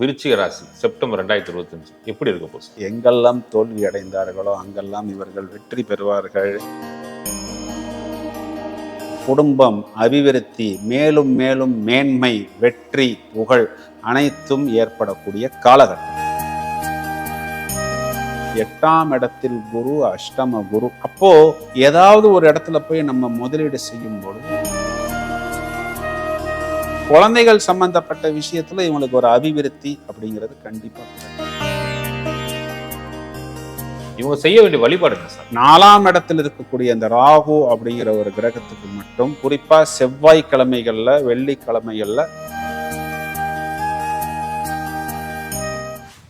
விருச்சிக ராசி செப்டம்பர் ரெண்டாயிரத்தி இருபத்தஞ்சு. எப்படி இருக்க போகுது எங்கெல்லாம் தோல்வி அடைந்தார்களோ அங்கெல்லாம் இவர்கள் வெற்றி பெறுவார்கள். குடும்பம் அபிவிருத்தி மேலும் மேலும் மேன்மை வெற்றி புகழ் அனைத்தும் ஏற்படக்கூடிய காலகட்டம். எட்டாம் இடத்தில் குரு அஷ்டம குரு அப்போ ஏதாவது ஒரு இடத்துல போய் நம்ம முதலீடு செய்யும் பொழுது குழந்தைகள் சம்பந்தப்பட்ட விஷயத்துல இவங்களுக்கு ஒரு அபிவிருத்தி அப்படிங்கிறது கண்டிப்பா. இவங்க செய்ய வேண்டிய வழிபாடு என்ன சார்? நாலாம் இடத்தில் இருக்கக்கூடிய அந்த ராகு அப்படிங்கிற ஒரு கிரகத்துக்கு மட்டும் குறிப்பா செவ்வாய்க்கிழமைகள்ல வெள்ளிக்கிழமைகள்ல.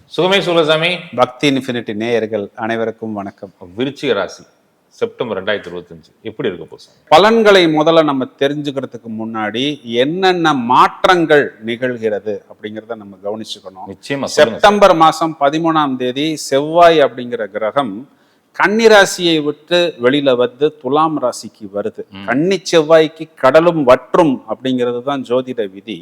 சுகமே சுலசாமி. பக்தி இன்ஃபினிட்டி நேயர்கள் அனைவருக்கும் வணக்கம். விருச்சிக ராசி. செப்டம்பர் ரெண்டாயிரத்தி இருபத்தஞ்சு. எப்படி இருக்க போகுது பலன்களை முதல்ல நம்ம தெரிஞ்சுக்கிறதுக்கு முன்னாடி என்னென்ன மாற்றங்கள் நிகழ்கிறது அப்படிங்கிறத நம்ம கவனிச்சுக்கணும். நிச்சயமா. செப்டம்பர் மாசம் பதிமூணாம் தேதி செவ்வாய் அப்படிங்கிற கிரகம் கன்னி ராசியை விட்டு வெளியில வந்து துலாம் ராசிக்கு வருது. கன்னி செவ்வாய்க்கு கடலும் வற்றும் அப்படிங்கிறது தான் ஜோதிட விதி.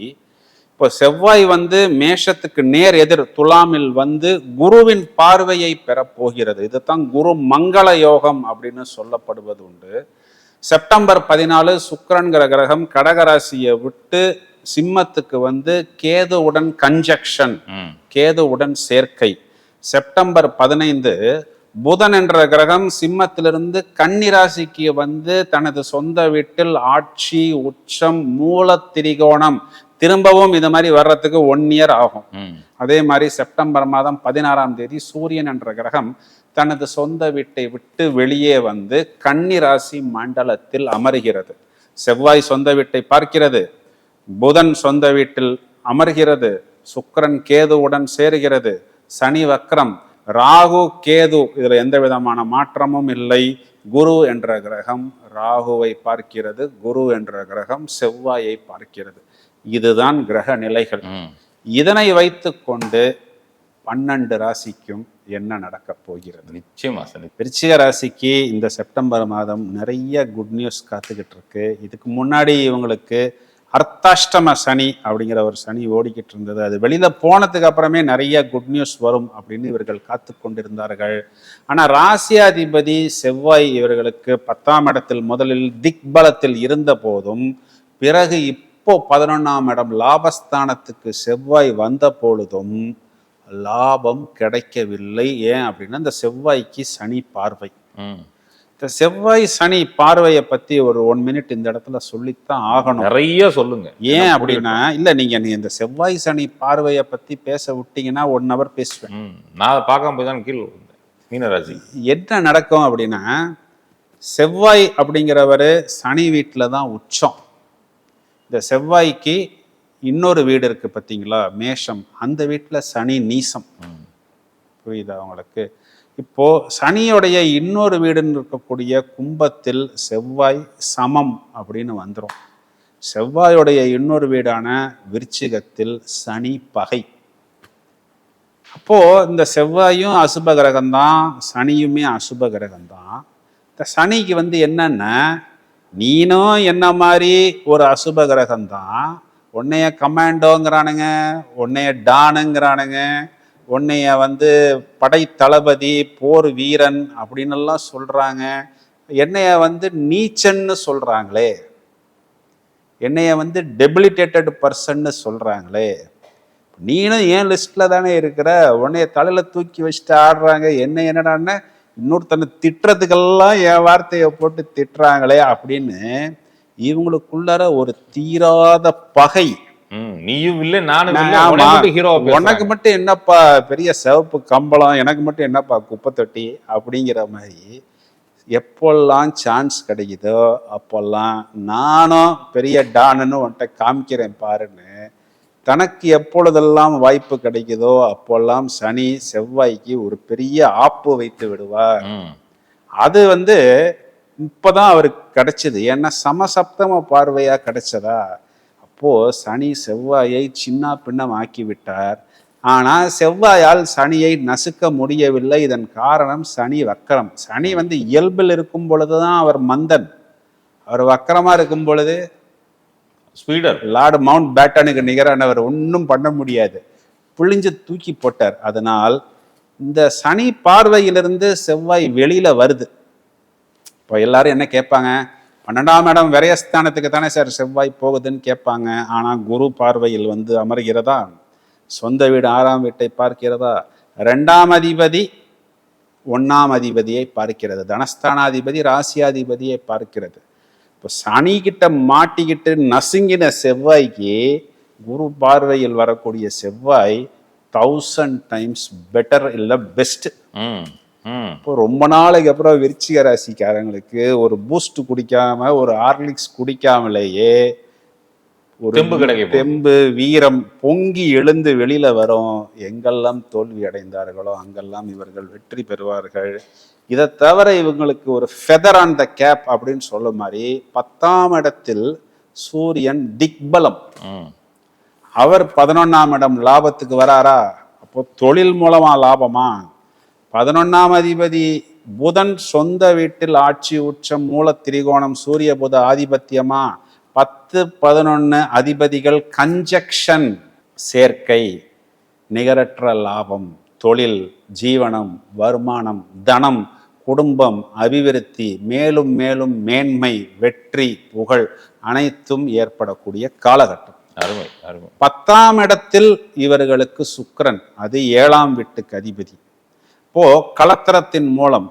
இப்போ செவ்வாய் வந்து மேஷத்துக்கு நேர் எதிர் துலாமில் வந்து குருவின் பார்வையை பெறப் போகிறது இதுதான் குரு மங்கள யோகம் அப்படின்னு சொல்லப்படுவது உண்டு. செப்டம்பர் பதினாலு சுக்கிரன்கிற கிரகம் கடகராசியை விட்டு சிம்மத்துக்கு வந்து கேதுவுடன் கன்ஜக்ஷன் கேதுவுடன் சேர்க்கை. செப்டம்பர் பதினைந்து புதன் என்ற கிரகம் சிம்மத்திலிருந்து கன்னிராசிக்கு வந்து தனது சொந்த வீட்டில் ஆட்சி உச்சம் மூல திரிகோணம். திரும்பவும் இது மாதிரி வர்றதுக்கு ஒன் இயர் ஆகும். அதே மாதிரி செப்டம்பர் மாதம் பதினாறாம் தேதி சூரியன் என்ற கிரகம் தனது சொந்த வீட்டை விட்டு வெளியே வந்து கன்னி ராசி மண்டலத்தில் அமர்கிறது. செவ்வாய் சொந்த வீட்டை பார்க்கிறது. புதன் சொந்த வீட்டில் அமர்கிறது. சுக்கிரன் கேதுவுடன் சேருகிறது. சனி வக்ரம் ராகு கேது இதுல எந்த விதமான மாற்றமும் இல்லை. குரு என்ற கிரகம் ராகுவை பார்க்கிறது. குரு என்ற கிரகம் செவ்வாயை பார்க்கிறது. இதுதான் கிரக நிலைகள். இதனை வைத்துக்கொண்டு பன்னெண்டு ராசிக்கும் என்ன நடக்கப் போகிறது? நிச்சயமா சார். விருச்சிக ராசிக்கு இந்த செப்டம்பர் மாதம் நிறைய குட் நியூஸ் காத்துக்கிட்டு இருக்கு. இதுக்கு முன்னாடி இவங்களுக்கு அர்த்தாஷ்டம சனி அப்படிங்கிற ஒரு சனி ஓடிக்கிட்டு இருந்தது. அது வெளியில் போனதுக்கு அப்புறமே நிறைய குட் நியூஸ் வரும் அப்படின்னு இவர்கள் காத்து கொண்டிருந்தார்கள். ஆனால் ராசியாதிபதி செவ்வாய் இவர்களுக்கு பத்தாம் இடத்தில் முதலில் திக்பலத்தில் இருந்த போதும் பிறகு இப்போ பதினொன்றாம் இடம் லாபஸ்தானத்துக்கு செவ்வாய் வந்த பொழுதும் லாபம் கிடைக்கவில்லை. ஏன் அப்படின்னா இந்த செவ்வாய்க்கு சனி பார்வை. இந்த செவ்வாய் சனி பார்வையை பத்தி ஒரு ஒன் மினிட் இந்த இடத்துல சொல்லித்தான் ஆகணும். நிறைய சொல்லுங்க. ஏன் அப்படின்னா இல்ல நீங்க நீ இந்த செவ்வாய் சனி பார்வையை பத்தி பேச விட்டீங்கன்னா ஒன் ஹவர் பேசுவேன். நான் பார்க்காம போய் தான் கீழே. மீனராசி என்ன நடக்கும் அப்படின்னா செவ்வாய் அப்படிங்கிறவரு சனி வீட்டில் தான் உச்சம். இந்த செவ்வாய்க்கு இன்னொரு வீடு இருக்கு பார்த்தீங்களா மேஷம். அந்த வீட்டில் சனி நீசம். புரியுதா உங்களுக்கு? இப்போ சனியுடைய இன்னொரு வீடுன்னு இருக்கக்கூடிய கும்பத்தில் செவ்வாய் சமம் அப்படின்னு வந்துடும் செவ்வாயுடைய இன்னொரு வீடான விருச்சிகத்தில் சனி பகை. அப்போ இந்த செவ்வாயும் அசுப கிரகம்தான் சனியுமே அசுப கிரகம்தான். இந்த சனிக்கு வந்து என்னன்னா? நீனும் என்ன மாதிரி ஒரு அசுப கிரகம்தான். உன்னைய கமாண்டோங்கிறானுங்க உன்னைய டானுங்கிறானுங்க உன்னைய வந்து படை தளபதி போர் வீரன் அப்படின்னு எல்லாம் சொல்றாங்க. என்னைய வந்து நீச்சன்னு சொல்கிறாங்களே என்னைய வந்து டெபிலிட்டேட்டட் பர்சன்னு சொல்கிறாங்களே நீனும் ஏன் லிஸ்ட்டில் தானே இருக்கிற? உன்னைய தலையில் தூக்கி வச்சுட்டு ஆடுறாங்க. என்ன என்னடான்னு இன்னொருத்தனை திட்டுறதுக்கெல்லாம் என் வார்த்தையை போட்டு திட்டுறாங்களே அப்படின்னு இவங்களுக்குள்ளார ஒரு தீராத பகை நீயும் இல்லை நானும். உனக்கு மட்டும் ஹீரோ உனக்கு மட்டும் என்னப்பா பெரிய சிவப்பு கம்பளம் எனக்கு மட்டும் என்னப்பா குப்பை தொட்டி அப்படிங்கிற மாதிரி எப்பெல்லாம் சான்ஸ் கிடைக்குதோ அப்பெல்லாம் நானும் பெரிய டானுன்னு உன்கிட்ட காமிக்கிறேன் பாருன்னு தனக்கு எப்பொழுதெல்லாம் வாய்ப்பு கிடைக்குதோ அப்போல்லாம் சனி செவ்வாய்க்கு ஒரு பெரிய ஆப்பு வைத்து விடுவார். அது வந்து இப்பதான் அவருக்கு கிடைச்சது. ஏன்னா சமசப்தம பார்வையா கிடைச்சதா? அப்போ சனி செவ்வாயை சின்ன பின்னம் ஆக்கி விட்டார் ஆனா செவ்வாயால் சனியை நசுக்க முடியவில்லை. இதன் காரணம் சனி வக்கரம். சனி வந்து இயல்பில் இருக்கும் பொழுதுதான் அவர் மந்தன். அவர் வக்கரமா இருக்கும் பொழுது ஸ்பீடர். லார்டு மவுண்ட் பேட்டனுக்கு நிகரானவர் ஒன்றும் பண்ண முடியாது. பிழிஞ்சு தூக்கி போட்டார். அதனால் இந்த சனி பார்வையிலிருந்து செவ்வாய் வெளியில வருது. இப்போ எல்லாரும் என்ன கேட்பாங்க? பன்னெண்டாம் இடம் விரயஸ்தானத்துக்கு தானே சார் செவ்வாய் போகுதுன்னு கேட்பாங்க. ஆனால் குரு பார்வையில் வந்து அமர்கிறதா? சொந்த வீடு ஆறாம் வீட்டை பார்க்கிறதா? ரெண்டாம் அதிபதி ஒன்றாம் அதிபதியை பார்க்கிறது. தனஸ்தானாதிபதி ராசியாதிபதியை பார்க்கிறது. இப்போ சனி கிட்ட மாட்டிக்கிட்டு நசுங்கின செவ்வாய்க்கு குரு பார்வையில் வரக்கூடிய செவ்வாய் தௌசண்ட் டைம்ஸ் பெட்டர் இல்லை பெஸ்ட் இப்போ ரொம்ப நாளைக்கு அப்புறம் விருச்சிக ராசிக்காரங்களுக்கு ஒரு பூஸ்ட் குடிக்காம ஒரு ஹார்லிக்ஸ் குடிக்காமலேயே ஒரு தெம்பு கிடைக்க போகுது. தெம்பு வீரம் பொங்கி எழுந்து வெளியில வரும். எங்கெல்லாம் தோல்வி அடைந்தார்களோ அங்கெல்லாம் இவர்கள் வெற்றி பெறுவார்கள். இதை தவிர இவங்களுக்கு ஒரு ஃபெதர் ஆன் த கேப் அப்படின்னு சொல்ல மாதிரி பத்தாம் இடத்தில் சூரியன் திக்பலம். அவர் பதினொன்னாம் இடம் லாபத்துக்கு வராரா? அப்போ தொழில் மூலமா லாபமா? பதினொன்னாம் அதிபதி புதன் சொந்த வீட்டில் ஆட்சி உச்சம் மூல திரிகோணம் சூரிய புத ஆதிபத்தியமா? பத்து பதினொன்னு அதிபதிகள் கன்ஜக்ஷன் சேர்க்கை நிகரற்ற லாபம் தொழில் ஜீவனம் வருமானம் தனம் குடும்பம் அபிவிருத்தி மேலும் மேலும் மேன்மை வெற்றி புகழ் அனைத்தும் ஏற்படக்கூடிய காலகட்டம். அருமை அருமை. பத்தாம் இடத்தில் இவர்களுக்கு சுக்கிரன் அது ஏழாம் வீட்டுக்கு அதிபதி. இப்போ கலத்திரத்தின் மூலம்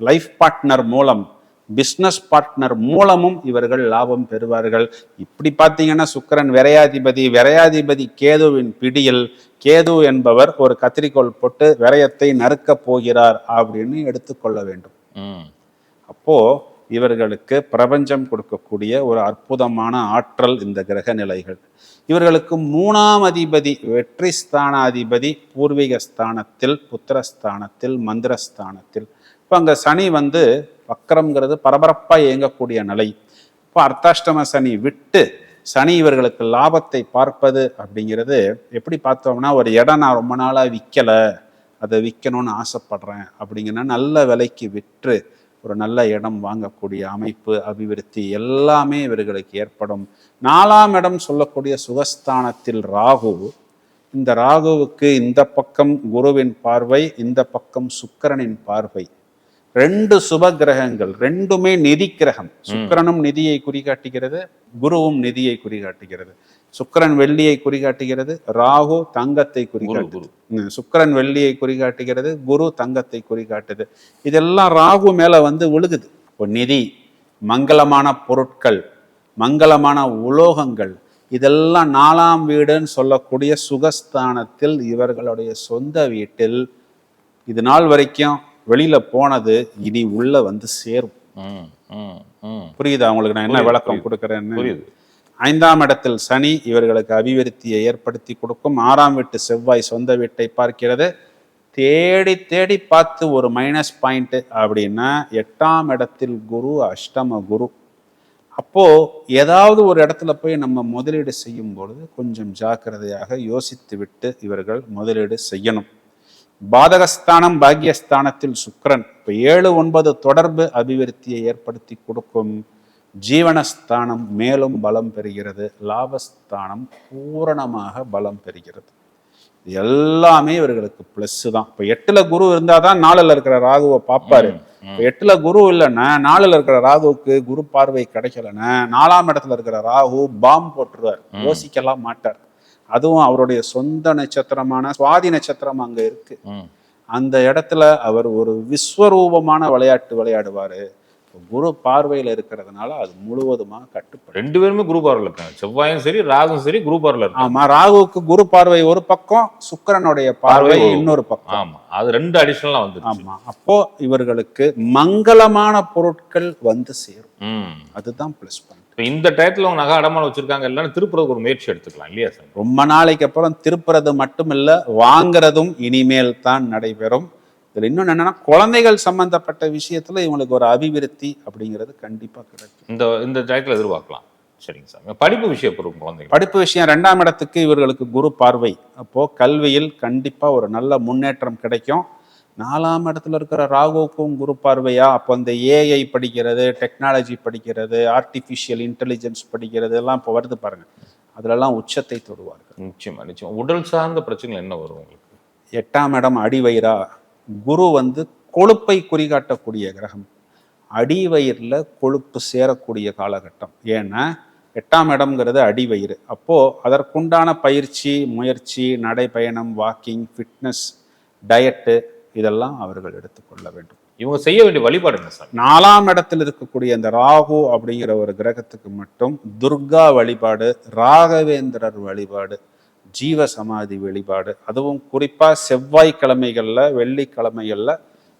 லைஃப் பார்ட்னர் மூலம் பிஸ்னஸ் பார்ட்னர் மூலமும் இவர்கள் லாபம் பெறுவார்கள். இப்படி பார்த்தீங்கன்னா சுக்கிரன் விரையாதிபதி விரையாதிபதி கேதுவின் பிடியில் கேது என்பவர் ஒரு கத்திரிக்கோல் போட்டு விரயத்தை நறுக்கப் போகிறார் அப்படின்னு எடுத்துக்கொள்ள வேண்டும். ம். அப்போ இவர்களுக்கு பிரபஞ்சம் கொடுக்கக்கூடிய ஒரு அற்புதமான ஆற்றல் இந்த கிரக நிலைகள். இவர்களுக்கு மூணாம் அதிபதி வெற்றி ஸ்தானாதிபதி பூர்வீக ஸ்தானத்தில் புத்திரஸ்தானத்தில் மந்திரஸ்தானத்தில் இப்போ அங்கே சனி வந்து வக்கரம்ங்கிறது பரபரப்பாக இயங்கக்கூடிய நிலை. இப்போ அர்த்தாஷ்டம சனி விட்டு சனி இவர்களுக்கு லாபத்தை பார்ப்பது அப்படிங்கிறது எப்படி பார்த்தோம்னா ஒரு இடம் நான் ரொம்ப நாளாக விற்கலை அதை விற்கணும்னு ஆசைப்படுறேன் அப்படிங்கன்னா நல்ல விலைக்கு விற்று ஒரு நல்ல இடம் வாங்கக்கூடிய அமைப்பு அபிவிருத்தி எல்லாமே இவர்களுக்கு ஏற்படும். நாலாம் இடம் சொல்லக்கூடிய சுகஸ்தானத்தில் ராகு. இந்த ராகுவுக்கு இந்த பக்கம் குருவின் பார்வை இந்த பக்கம் சுக்கிரனின் பார்வை. ரெண்டு சுப கிரகங்கள் ரெண்டுமே நிதி கிரகம். சுக்கிரனும் நிதியை குறிகாட்டுகிறது குருவும் நிதியை குறிகாட்டுகிறது. சுக்கிரன் வெள்ளியை குறிகாட்டுகிறது ராகு தங்கத்தை குறிகாட்டு சுக்கிரன் வெள்ளியை குறிகாட்டுகிறது குரு தங்கத்தை குறிகாட்டுது. இதெல்லாம் ராகு மேல வந்து விழுகுது. இப்போ நிதி மங்களமான பொருட்கள் மங்களமான உலோகங்கள் இதெல்லாம் நாலாம் வீடுன்னு சொல்லக்கூடிய சுகஸ்தானத்தில் இவர்களுடைய சொந்த வீட்டில் இது நாள் வரைக்கும் வெளியில போனது இனி உள்ள வந்து சேரும். புரியுதா? உங்களுக்கு நான் என்ன விளக்கம். கொடுக்குறேன்னு? புரியுது. ஐந்தாம் இடத்தில் சனி இவர்களுக்கு அபிவிருத்தியை ஏற்படுத்தி கொடுக்கும். ஆறாம் வீட்டு செவ்வாய் சொந்த வீட்டை பார்க்கிறது. தேடி தேடி பார்த்து ஒரு மைனஸ் பாயிண்ட் அப்படின்னா எட்டாம் இடத்தில் குரு அஷ்டம குரு. அப்போ ஏதாவது ஒரு இடத்துல போய் நம்ம முதலீடு செய்யும் பொழுது கொஞ்சம் ஜாக்கிரதையாக யோசித்து விட்டு இவர்கள் முதலீடு செய்யணும். பாதகஸ்தானம் பாக்கியஸ்தானத்தில் சுக்கரன். இப்போ ஏழு ஒன்பது தொடர்பு அபிவிருத்தியை ஏற்படுத்தி கொடுக்கும். ஜீவனஸ்தானம் மேலும் பலம் பெறுகிறது லாபஸ்தானம் பூரணமாக பலம் பெறுகிறது. எல்லாமே இவர்களுக்கு ப்ளஸ் தான். இப்போ எட்டுல குரு இருந்தாதான் நாலுல இருக்கிற ராகுவை பார்ப்பாரு. இப்போ எட்டுல குரு இல்லைன்னா நாலுல இருக்கிற ராகுவுக்கு குரு பார்வை கிடைக்கலன்னா நாலாம் இடத்துல இருக்கிற ராகு பாம் போட்டுருவார். யோசிக்கலாம் மாட்டார். அதுவும் அவருடைய சொந்த நட்சத்திரமான சுவாதி நட்சத்திரம் அங்க இருக்கு. அந்த இடத்துல அவர் ஒரு விஸ்வரூபமான விளையாட்டு விளையாடுவாரு. குரு பார்வையில இருக்கிறதுனால அது முழுவதுமா கட்டுப்படும் ரெண்டு பேருமே குரு பார்வையில் இருக்காங்க. செவ்வாயும் சரி ராகும் சரி குரு பார்வையில் இருக்காங்க. ஆமா ராகுவுக்கு குரு பார்வை ஒரு பக்கம் சுக்கிரனுடைய பார்வை இன்னொரு பக்கம். ஆமா அது ரெண்டு அடிஷனலா வந்துருச்சு. ஆமா அப்போ இவர்களுக்கு மங்களமான பொருட்கள் வந்து சேரும். அதுதான் ப்ளஸ் பாயிண்ட் இப்போ இந்த டயத்துல உங்க நகை அடமானம் வச்சிருக்காங்க எல்லாரும் திருப்புறதுக்கு ஒரு முயற்சி எடுத்துக்கலாம் இல்லையா சார் ரொம்ப நாளைக்கு அப்புறம் திருப்புறது மட்டுமில்ல வாங்குறதும் இனிமேல் தான் நடைபெறும். இதுல இன்னொன்னு என்னன்னா குழந்தைகள் சம்பந்தப்பட்ட விஷயத்துல இவங்களுக்கு ஒரு அபிவிருத்தி அப்படிங்கிறது கண்டிப்பா கிடைக்கும். இந்த இந்த டயத்துல எதிர்பார்க்கலாம். சரிங்க சார். படிப்பு விஷயம் குழந்தைங்க படிப்பு விஷயம் ரெண்டாம் இடத்துக்கு இவர்களுக்கு குரு பார்வை. அப்போ கல்வியில் கண்டிப்பா ஒரு நல்ல முன்னேற்றம் கிடைக்கும். நாலாம் இடத்துல இருக்கிற ராகுவுக்கும் குரு பார்வையா? அப்போ இந்த ஏஐ படிக்கிறது டெக்னாலஜி படிக்கிறது ஆர்டிஃபிஷியல் இன்டெலிஜென்ஸ் படிக்கிறது எல்லாம் இப்போ வருது பாருங்க. அதிலெல்லாம் உச்சத்தை தொடுவார்கள். நிச்சயமா நிச்சயமா. உடல் சார்ந்த பிரச்சனைகள் என்ன வரும் உங்களுக்கு? எட்டாம் இடம் அடிவயிறா. குரு வந்து கொழுப்பை குறிகாட்டக்கூடிய கிரகம். அடிவயிறில் கொழுப்பு சேரக்கூடிய காலகட்டம். ஏன்னா எட்டாம் இடம்ங்கிறது அடிவயிறு அப்போ அதற்குண்டான பயிற்சி முயற்சி நடைப்பயணம் வாக்கிங் ஃபிட்னஸ் டயட்டு இதெல்லாம் அவர்கள் எடுத்துக்கொள்ள வேண்டும். இவங்க செய்ய வேண்டிய வழிபாடு என்ன சாமி நாலாம் இடத்தில் இருக்கக்கூடிய அந்த ராகு அப்படிங்கிற ஒரு கிரகத்துக்கு மட்டும் துர்கா வழிபாடு ராகவேந்திரர் வழிபாடு ஜீவ சமாதி வழிபாடு அதுவும் குறிப்பா செவ்வாய்க்கிழமைகள்ல வெள்ளிக்கிழமைகள்ல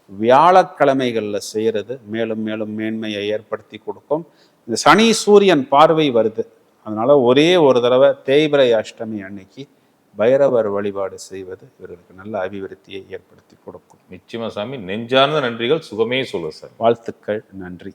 வியாழக்கிழமைகள்ல செய்யறது. மேலும் மேலும் மேன்மையை ஏற்படுத்தி கொடுக்கும். இந்த சனி சூரியன் பார்வை வருது. அதனால ஒரே ஒரு தடவை தேய்பிரை அஷ்டமி அன்னைக்கு பைரவர் வழிபாடு செய்வது இவர்களுக்கு நல்ல அபிவிருத்தியை ஏற்படுத்தி கொடுக்கும். நிச்சயமா சாமி. நெஞ்சார்ந்த நன்றிகள். சுகமே சொல்லுங்க சார் வாழ்த்துக்கள். நன்றி.